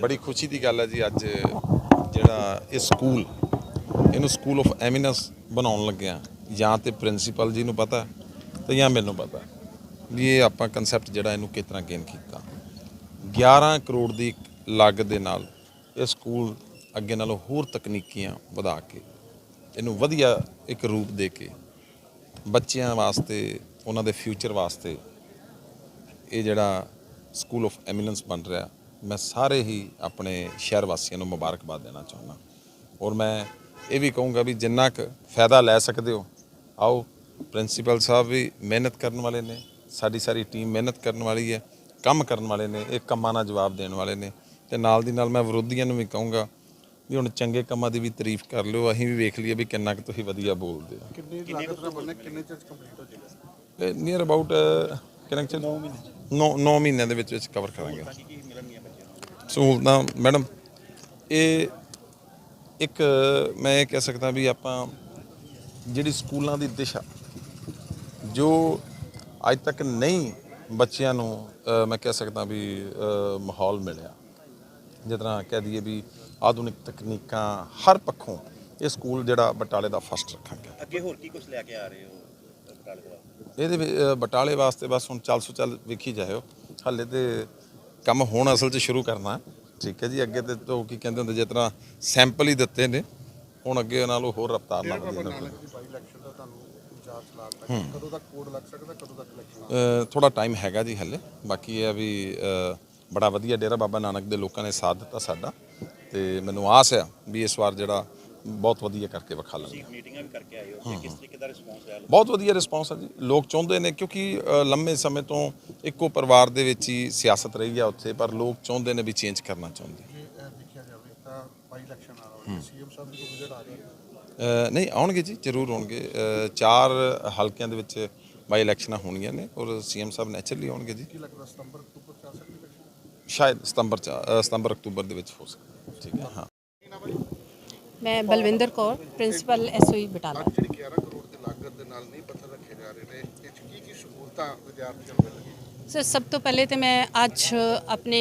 ਬੜੀ ਖੁਸ਼ੀ ਦੀ ਗੱਲ ਹੈ ਜੀ ਅੱਜ ਜਿਹੜਾ ਇਹ ਸਕੂਲ, ਇਹਨੂੰ ਸਕੂਲ ਆਫ ਐਮੀਨੈਂਸ ਬਣਾਉਣ ਲੱਗਿਆ ਜਾਂ ਤੇ ਪ੍ਰਿੰਸੀਪਲ ਜੀ ਨੂੰ ਪਤਾ ਤੇ ਜਾਂ ਮੈਨੂੰ ਪਤਾ ਵੀ ਇਹ ਆਪਾਂ ਕਨਸੈਪਟ ਜਿਹੜਾ ਇਹਨੂੰ ਕਿਸ ਤਰ੍ਹਾਂ ਗੇਨ ਕੀਤਾ। 11 ਕਰੋੜ ਦੀ ਲਾਗਤ ਦੇ ਨਾਲ ਇਹ ਸਕੂਲ ਅੱਗੇ ਨਾਲੋਂ ਹੋਰ ਤਕਨੀਕੀਆਂ ਵਧਾ ਕੇ, ਇਹਨੂੰ ਵਧੀਆ ਇੱਕ ਰੂਪ ਦੇ ਕੇ ਬੱਚਿਆਂ ਵਾਸਤੇ, ਉਹਨਾਂ ਦੇ ਫਿਊਚਰ ਵਾਸਤੇ ਇਹ ਜਿਹੜਾ ਸਕੂਲ ਆਫ ਐਮੀਨੈਂਸ ਬਣ ਰਿਹਾ। ਮੈਂ ਸਾਰੇ ਹੀ ਆਪਣੇ ਸ਼ਹਿਰ ਵਾਸੀਆਂ ਨੂੰ ਮੁਬਾਰਕਬਾਦ ਦੇਣਾ ਚਾਹੁੰਦਾ। ਔਰ ਮੈਂ ਇਹ ਵੀ ਕਹੂੰਗਾ ਵੀ ਜਿੰਨਾ ਕੁ ਫਾਇਦਾ ਲੈ ਸਕਦੇ ਹੋ ਆਓ ਪ੍ਰਿੰਸੀਪਲ ਸਾਹਿਬ ਵੀ ਮਿਹਨਤ ਕਰਨ ਵਾਲੇ ਨੇ ਸਾਡੀ ਸਾਰੀ ਟੀਮ ਮਿਹਨਤ ਕਰਨ ਵਾਲੀ ਹੈ ਕੰਮ ਕਰਨ ਵਾਲੇ ਨੇ ਇਹ ਕੰਮਾਂ ਦਾ ਜਵਾਬ ਦੇਣ ਵਾਲੇ ਨੇ। ਤੇ ਨਾਲ ਦੀ ਨਾਲ ਮੈਂ ਵਿਰੋਧੀਆਂ ਨੂੰ ਵੀ ਕਹੂੰਗਾ ਵੀ ਹੁਣ ਚੰਗੇ ਕੰਮਾਂ ਦੀ ਵੀ ਤਾਰੀਫ ਕਰ ਲਿਓ ਅਸੀਂ ਵੀ ਵੇਖ ਲਈਏ ਵੀ ਕਿੰਨਾ ਕੁ ਤੁਸੀਂ ਵਧੀਆ ਬੋਲਦੇ ਹੋ। ਕਿੰਨੀ ਲਾਗਤ ਨਾਲ ਕਿੰਨੇ ਚਿਰ ਕੰਪਲੀਟ ਹੋ ਜਾਏਗਾ? ਨੀਅਰ ਅਬਾਊਟ ਕਿੰਨਾ ਚਿਰ? 9 ਮਹੀਨੇ 9 9 ਮਹੀਨਿਆਂ ਦੇ ਵਿੱਚ ਵਿੱਚ ਕਵਰ ਕਰਾਂਗੇ। ਸਹੂਲਤਾਂ ਮੈਡਮ ਇਹ ਇੱਕ ਮੈਂ ਇਹ ਕਹਿ ਸਕਦਾ ਵੀ ਆਪਾਂ ਜਿਹੜੀ ਸਕੂਲਾਂ ਦੀ ਦਿਸ਼ਾ ਜੋ ਅੱਜ ਤੱਕ ਨਹੀਂ ਬੱਚਿਆਂ ਨੂੰ ਮੈਂ ਕਹਿ ਸਕਦਾ ਵੀ ਮਾਹੌਲ ਮਿਲਿਆ। ਜਿਸ ਤਰ੍ਹਾਂ ਕਹਿ ਦਈਏ ਵੀ ਆਧੁਨਿਕ ਤਕਨੀਕਾਂ ਹਰ ਪੱਖੋਂ ਇਹ ਸਕੂਲ ਜਿਹੜਾ ਬਟਾਲੇ ਦਾ ਫਸਟ ਰੱਖਾਂਗੇ। ਅੱਗੇ ਹੋਰ ਕੀ ਕੁਝ ਲੈ ਕੇ ਆ ਰਹੇ ਹੋ ਬਟਾਲੇ ਬਾਅਦ? ਇਹਦੇ ਬਟਾਲੇ ਵਾਸਤੇ ਬਸ ਹੁਣ ਚੱਲ ਸੋ ਚੱਲ ਵੇਖੀ ਜਾਇਓ। ਹਾਲੇ ਤੇ ਕੰਮ ਹੁਣ ਅਸਲ 'ਚ ਸ਼ੁਰੂ ਕਰਨਾ। ਹੈ। ਠੀਕ ਹੈ ਜੀ ਅੱਗੇ ਤੇ ਤੋਂ ਕੀ ਕਹਿੰਦੇ ਹੁੰਦੇ ਜਿਸ ਤਰ੍ਹਾਂ ਸੈਂਪਲ ਹੀ ਦਿੱਤੇ ਨੇ ਹੁਣ ਅੱਗੇ ਨਾਲੋਂ ਹੋਰ ਰਫਤਾਰ ਤੁਹਾਨੂੰ ਵਿਚਾਰ ਚਲਾਤਾ ਕਦੋਂ ਤੱਕ ਕੋਡ ਲੱਗ ਸਕਦਾ ਕਦੋਂ ਤੱਕ ਇਲੈਕਸ਼ਨ ਥੋੜਾ ਟਾਈਮ ਹੈਗਾ ਜੀ ਹੱਲੇ। ਬਾਕੀ ਇਹ ਆ ਵੀ ਬੜਾ ਵਧੀਆ ਡੇਰਾ ਬਾਬਾ ਨਾਨਕ ਦੇ ਲੋਕਾਂ ਨੇ ਸਾਥ ਦਿੱਤਾ ਸਾਡਾ। ਤੇ ਮੈਨੂੰ ਆਸ ਆ ਵੀ ਇਸ ਵਾਰ ਜਿਹੜਾ ਬਹੁਤ ਵਧੀਆ ਕਰਕੇ ਵਿਖਾ ਲਾਂਗੇ ਮੀਟਿੰਗਾਂ ਵੀ ਕਰਕੇ ਆਏ ਹੋ ਕਿਸ ਤਰੀਕੇ ਦਾ ਰਿਸਪੌਂਸ ਆਇਆ? ਬਹੁਤ ਵਧੀਆ ਰਿਸਪੌਂਸ ਹੈ ਜੀ। ਲੋਕ ਚਾਹੁੰਦੇ ਨੇ ਕਿਉਂਕਿ ਲੰਮੇ ਸਮੇਂ ਤੋਂ ਇੱਕੋ ਪਰਿਵਾਰ ਦੇ ਵਿੱਚ ਹੀ ਸਿਆਸਤ ਰਹੀ ਆ ਉੱਥੇ ਪਰ ਲੋਕ ਚਾਹੁੰਦੇ ਨੇ ਵੀ ਚੇਂਜ ਕਰਨਾ ਚਾਹੁੰਦੇ। ਜੇ ਇਹ ਦੇਖਿਆ ਜਾਵੇ ਤਾਂ ਬਾਈ ਇਲੈਕਸ਼ਨ ਆ ਰਿਹਾ ਸੀਐਮ ਸਾਹਿਬ ਦੀ ਕੋਈ ਵਿਜ਼ਿਟ ਆ ਰਹੀ ਹੈ? ਅ, ਨਹੀਂ ਆਉਣਗੇ ਜੀ ਜ਼ਰੂਰ ਆਉਣਗੇ। ਚਾਰ ਹਲਕਿਆਂ ਦੇ ਵਿੱਚ ਬਾਈ ਇਲੈਕਸ਼ਨਾਂ ਹੋਣੀਆਂ ਨੇ ਔਰ ਸੀਐਮ ਸਾਹਿਬ ਨੈਚੁਰਲੀ ਆਉਣਗੇ ਜੀ। ਕੀ ਲੱਗਦਾ ਸਤੰਬਰ ਅਕਤੂਬਰ ਚ ਆ ਸਕਦੀ ਸ਼ਾਇਦ ਸਤੰਬਰ ਚ ਸਤੰਬਰ ਅਕਤੂਬਰ ਦੇ ਵਿੱਚ ਹੋ ਸਕਦਾ। ਠੀਕ ਹੈ ਹਾਂ। ਮੈਂ ਬਲਵਿੰਦਰ ਕੌਰ ਪ੍ਰਿੰਸੀਪਲ ਐਸਓਈ ਬਟਾਲਾ। ਅੱਜ ਜਿਹੜੀ 11 ਕਰੋੜ ਦੀ ਲਾਗਤ ਦੇ ਨਾਲ ਨਹੀਂ ਪੱਥਰ ਰੱਖੇ ਜਾ ਰਹੇ ਨੇ ਇਹ 'ਚ ਕੀ ਕੀ ਸਹੂਲਤਾਂ ਵਿਦਿਆਰਥੀਆਂ ਨੂੰ ਮਿਲਣਗੀਆਂ? ਸਰ ਸਭ ਤੋਂ ਪਹਿਲੇ ਤੇ ਮੈਂ ਅੱਜ ਆਪਣੇ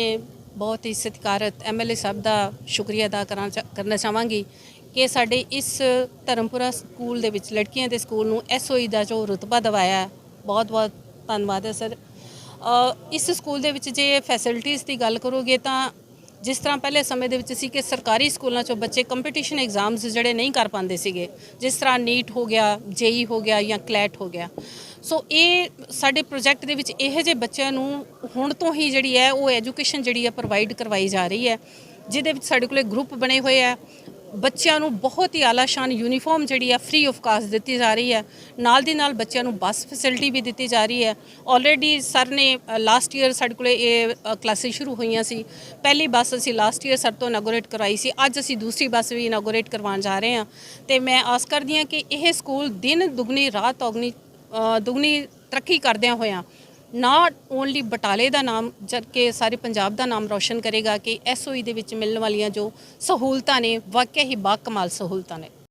ਬਹੁਤ ਹੀ ਸਤਿਕਾਰਤ ਐਮਐਲਏ ਸਾਹਿਬ ਦਾ ਸ਼ੁਕਰੀਆ ਅਦਾ ਕਰਨਾ ਚਾਹਾਂਗੀ ਕਿ ਸਾਡੇ ਇਸ ਧਰਮਪੁਰਾ ਸਕੂਲ ਦੇ ਵਿੱਚ ਲੜਕੀਆਂ ਦੇ ਸਕੂਲ ਨੂੰ ਐਸਓਈ ਦਾ ਜੋ ਰੁਤਬਾ ਦਿਵਾਇਆ ਬਹੁਤ ਬਹੁਤ ਧੰਨਵਾਦ ਹੈ ਸਰ। ਇਸ ਸਕੂਲ ਦੇ ਵਿੱਚ ਜੇ ਫੈਸਿਲਿਟੀਆਂ ਦੀ ਗੱਲ ਕਰੋਗੇ ਤਾਂ ਜਿਸ ਤਰ੍ਹਾਂ ਪਹਿਲੇ ਸਮੇਂ ਦੇ ਵਿੱਚ ਸੀ ਕਿ ਸਰਕਾਰੀ ਸਕੂਲਾਂ 'ਚੋਂ ਬੱਚੇ ਕੰਪੀਟੀਸ਼ਨ ਐਗਜ਼ਾਮਸ ਜਿਹੜੇ ਨਹੀਂ ਕਰ ਪਾਉਂਦੇ ਸੀਗੇ, ਜਿਸ ਤਰ੍ਹਾਂ ਨੀਟ ਹੋ ਗਿਆ ਜੇਈ ਹੋ ਗਿਆ ਜਾਂ ਕਲੈਟ ਹੋ ਗਿਆ। ਸੋ ਇਹ ਸਾਡੇ ਪ੍ਰੋਜੈਕਟ ਦੇ ਵਿੱਚ ਇਹੋ ਜਿਹੇ ਬੱਚਿਆਂ ਨੂੰ ਹੁਣ ਤੋਂ ਹੀ ਜਿਹੜੀ ਹੈ, ਉਹ ਐਜੂਕੇਸ਼ਨ ਜਿਹੜੀ ਹੈ ਪ੍ਰੋਵਾਈਡ ਕਰਵਾਈ ਜਾ ਰਹੀ ਹੈ, ਜਿਹਦੇ ਵਿੱਚ ਸਾਡੇ ਕੋਲੇ ਗਰੁੱਪ ਬਣੇ ਹੋਏ ਆ ਬੱਚਿਆਂ ਨੂੰ ਬਹੁਤ ਹੀ ਆਲਾਸ਼ਾਨ ਯੂਨੀਫਾਰਮ ਜਿਹੜੀ ਹੈ ਫ੍ਰੀ ਆਫ ਕਾਸਟ ਦਿੱਤੀ ਜਾ ਰਹੀ ਹੈ। ਨਾਲ ਦੀ ਨਾਲ ਬੱਚਿਆਂ ਨੂੰ ਬੱਸ ਫੈਸਿਲਿਟੀ ਵੀ ਦਿੱਤੀ ਜਾ ਰਹੀ ਹੈ। ਆਲਰੇਡੀ ਸਰ ਨੇ ਲਾਸਟ ਈਅਰ ਸਾਡੇ ਕੋਲੇ ਇਹ ਕਲਾਸਿਸ ਸ਼ੁਰੂ ਹੋਈਆਂ ਸੀ। ਪਹਿਲੀ ਬੱਸ ਅਸੀਂ ਲਾਸਟ ਈਅਰ ਸਰ ਤੋਂ ਇਨਾਗੋਰੇਟ ਕਰਵਾਈ ਸੀ। ਅੱਜ ਅਸੀਂ ਦੂਸਰੀ ਬੱਸ ਵੀ ਇਨਾਗੋਰੇਟ ਕਰਵਾਉਣ ਜਾ ਰਹੇ ਹਾਂ। ਤੇ ਮੈਂ ਆਸ ਕਰਦੀ ਹਾਂ ਕਿ ਇਹ ਸਕੂਲ ਦਿਨ ਦੁਗਣੀ ਰਾਤ ਔਗਣੀ ਅ, ਦੁਗਣੀ ਤਰੱਕੀ ਕਰਦਿਆਂ ਹੋਇਆਂ ਨਾਟ ਓਨਲੀ ਬਟਾਲੇ ਦਾ ਨਾਮ, ਜਦਕਿ ਸਾਰੇ ਪੰਜਾਬ ਦਾ ਨਾਮ ਰੌਸ਼ਨ ਕਰੇਗਾ ਕਿ ਐਸਓਈ ਦੇ ਵਿੱਚ ਮਿਲਣ ਵਾਲੀਆਂ ਜੋ ਸਹੂਲਤਾਂ ਨੇ, ਵਾਕਿਆ ਹੀ ਬਾ ਕਮਾਲ ਸਹੂਲਤਾਂ ਨੇ।